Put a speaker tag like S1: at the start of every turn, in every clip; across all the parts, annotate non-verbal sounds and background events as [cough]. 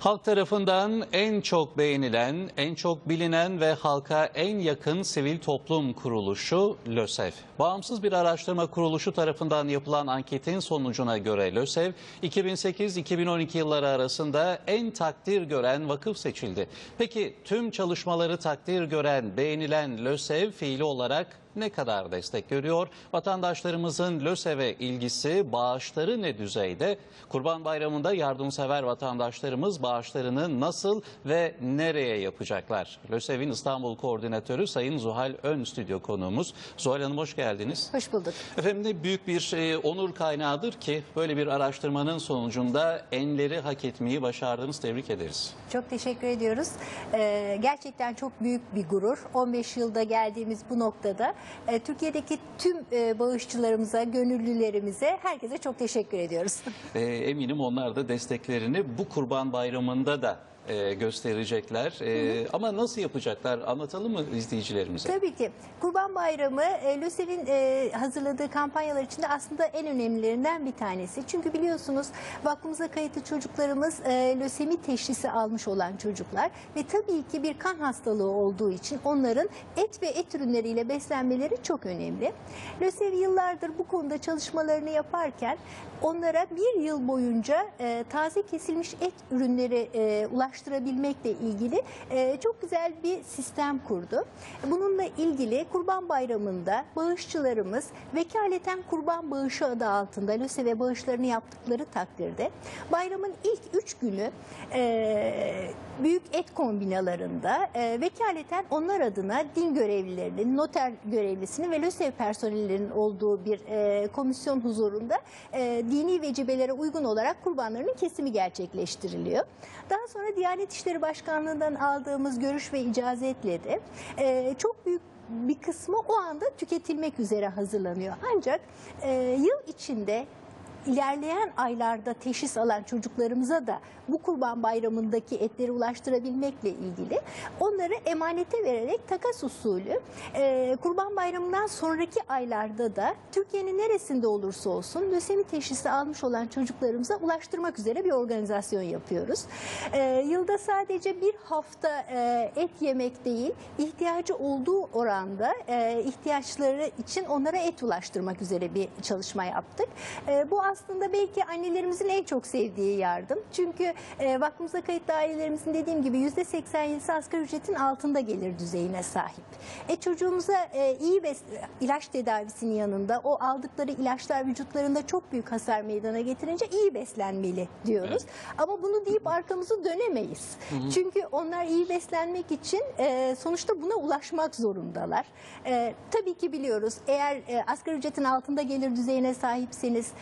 S1: Halk tarafından en çok beğenilen, en çok bilinen ve halka en yakın sivil toplum kuruluşu LÖSEV. Bağımsız bir araştırma kuruluşu tarafından yapılan anketin sonucuna göre LÖSEV, 2008-2012 yılları arasında en takdir gören vakıf seçildi. Peki tüm çalışmaları takdir gören, beğenilen LÖSEV fiili olarak ne kadar destek görüyor? Vatandaşlarımızın LÖSEV'e ilgisi, bağışları ne düzeyde? Kurban Bayramı'nda yardımsever vatandaşlarımız bağışlarını nasıl ve nereye yapacaklar? LÖSEV'in İstanbul Koordinatörü Sayın Zuhal Ön stüdyo konuğumuz. Zuhal Hanım hoş geldiniz.
S2: Hoş bulduk.
S1: Efendim ne büyük bir e, onur kaynağıdır ki böyle bir araştırmanın sonucunda enleri hak etmeyi başardınız. Tebrik ederiz.
S2: Çok teşekkür ediyoruz. Ee, gerçekten çok büyük bir gurur. 15 yılda geldiğimiz bu noktada e, Türkiye'deki tüm e, bağışçılarımıza, gönüllülerimize, herkese çok teşekkür ediyoruz.
S1: E, eminim onlar da desteklerini bu Kurban Bayramı'nda da e, gösterecekler. E, ama nasıl yapacaklar anlatalım mı izleyicilerimize?
S2: Tabii ki. Kurban Bayramı e, LÖSEV'in e, hazırladığı kampanyalar içinde aslında en önemlilerinden bir tanesi. Çünkü biliyorsunuz vakfımıza kayıtlı çocuklarımız e, lösemi teşhisi almış olan çocuklar ve tabii ki bir kan hastalığı olduğu için onların et ve et ürünleriyle beslenmeleri çok önemli. LÖSEV yıllardır bu konuda çalışmalarını yaparken onlara bir yıl boyunca e, taze kesilmiş et ürünleri e, ulaştırabilmekle ilgili e, çok güzel bir sistem kurdu. Bununla ilgili Kurban Bayramı'nda bağışçılarımız vekaleten kurban bağışı adı altında LÖSEV'e bağışlarını yaptıkları takdirde bayramın ilk üç günü e, büyük et kombinalarında e, vekaleten onlar adına din görevlilerinin, noter görevlisinin ve LÖSEV personellerinin olduğu bir e, komisyon huzurunda e, dini vecibelere uygun olarak kurbanlarının kesimi gerçekleştiriliyor. Daha sonra Diyanet İşleri Başkanlığı'ndan aldığımız görüş ve icazetle de e, çok büyük bir kısmı o anda tüketilmek üzere hazırlanıyor. Ancak e, yıl içinde ilerleyen aylarda teşhis alan çocuklarımıza da bu kurban bayramındaki etleri ulaştırabilmekle ilgili onları emanete vererek takas usulü e, kurban bayramından sonraki aylarda da Türkiye'nin neresinde olursa olsun lösemi teşhisi almış olan çocuklarımıza ulaştırmak üzere bir organizasyon yapıyoruz. E, yılda sadece bir hafta e, et yemek değil ihtiyacı olduğu oranda e, ihtiyaçları için onlara et ulaştırmak üzere bir çalışma yaptık. E, bu aslında belki annelerimizin en çok sevdiği yardım. Çünkü e, vakfımıza kayıtlı ailelerimizin dediğim gibi %87'si asgari ücretin altında gelir düzeyine sahip. E, çocuğumuza e, iyi bes ilaç tedavisinin yanında o aldıkları ilaçlar vücutlarında çok büyük hasar meydana getirince iyi beslenmeli diyoruz. Ama bunu deyip arkamızı dönemeyiz. Çünkü onlar iyi beslenmek için e, sonuçta buna ulaşmak zorundalar. E, tabii ki biliyoruz eğer e, asgari ücretin altında gelir düzeyine sahipseniz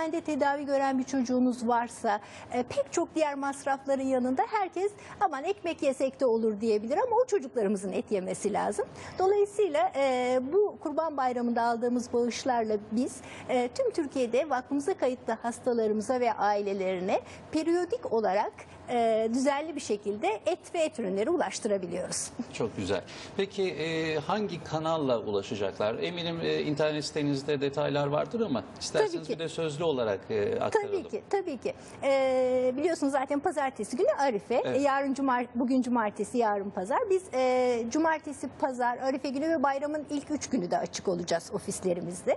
S2: hastanede tedavi gören bir çocuğunuz varsa e, pek çok diğer masrafların yanında herkes aman ekmek yesek de olur diyebilir ama o çocuklarımızın et yemesi lazım. Dolayısıyla e, bu Kurban Bayramı'nda aldığımız bağışlarla biz e, tüm Türkiye'de vakfımıza kayıtlı hastalarımıza ve ailelerine periyodik olarak e, düzenli bir şekilde et ve et ürünleri ulaştırabiliyoruz.
S1: Çok güzel. Peki e, hangi kanalla ulaşacaklar? Eminim e, internet sitenizde detaylar vardır ama isterseniz
S2: Tabii ki.
S1: bir de sözlü olarak e, aktaralım.
S2: Tabii ki, tabii ki. Ee, biliyorsunuz zaten pazartesi günü Arife.
S1: Evet.
S2: Yarın cumart, bugün cumartesi, yarın pazar. Biz e, cumartesi, pazar, Arife günü ve bayramın ilk üç günü de açık olacağız ofislerimizde.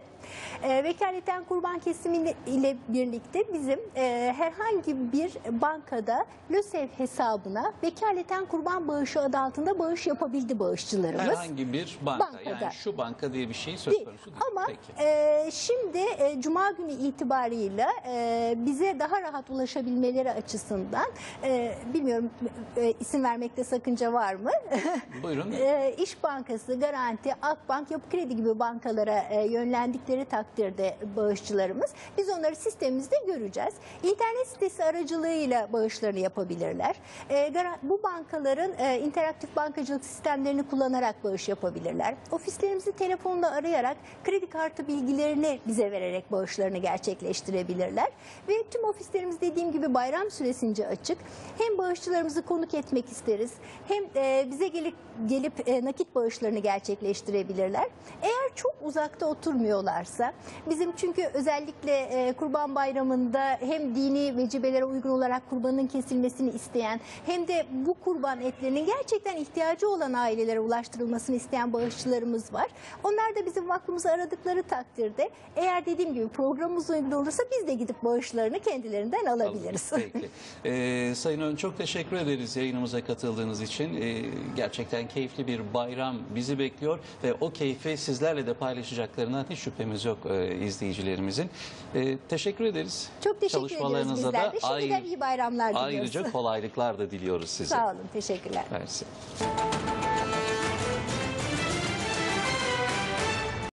S2: E, vekaleten kurban kesimi ile birlikte bizim e, herhangi bir bankada LÖSEV hesabına vekaleten kurban bağışı adı altında bağış yapabildi bağışçılarımız.
S1: Herhangi bir banka
S2: Bankada.
S1: yani şu banka diye bir şey söz
S2: Değil.
S1: konusu değil.
S2: Ama
S1: Peki.
S2: e, şimdi e, Cuma günü itibarıyla e, bize daha rahat ulaşabilmeleri açısından e, bilmiyorum e, isim vermekte sakınca var mı? [laughs]
S1: Buyurun.
S2: e, İş Bankası, Garanti, Akbank, Yapı Kredi gibi bankalara e, yönlendikleri takdirde bağışçılarımız biz onları sistemimizde göreceğiz. İnternet sitesi aracılığıyla bağışlarını yapabilirler. E, garan- bu bankaların e, interaktif bankacılık sistemlerini kullanarak bağış yapabilirler. Ofislerimizi telefonla arayarak kredi kartı bilgilerini bize vererek bağışlarını gerçekleştirebilirler. Ve tüm ofislerimiz dediğim gibi bayram süresince açık. Hem bağışçılarımızı konuk etmek isteriz hem e, bize gelip gelip e, nakit bağışlarını gerçekleştirebilirler. Eğer çok uzakta oturmuyorlarsa bizim çünkü özellikle Kurban Bayramı'nda hem dini vecibelere uygun olarak kurbanın kesilmesi kesilmesini isteyen hem de bu kurban etlerinin gerçekten ihtiyacı olan ailelere ulaştırılmasını isteyen bağışçılarımız var. Onlar da bizim vakfımızı aradıkları takdirde eğer dediğim gibi programımız uygun olursa biz de gidip bağışlarını kendilerinden alabiliriz. [laughs]
S1: Peki. Ee, Sayın Ön çok teşekkür ederiz yayınımıza katıldığınız için. Ee, gerçekten keyifli bir bayram bizi bekliyor ve o keyfi sizlerle de paylaşacaklarından hiç şüphemiz yok e, izleyicilerimizin. Ee, teşekkür ederiz.
S2: Çok teşekkür
S1: Çalışmalarınıza
S2: bizler de. Şimdiden iyi bayramlar diliyoruz.
S1: Ayrıca kolaylıklar da diliyoruz size.
S2: Sağ olun, teşekkürler.
S1: Mersi.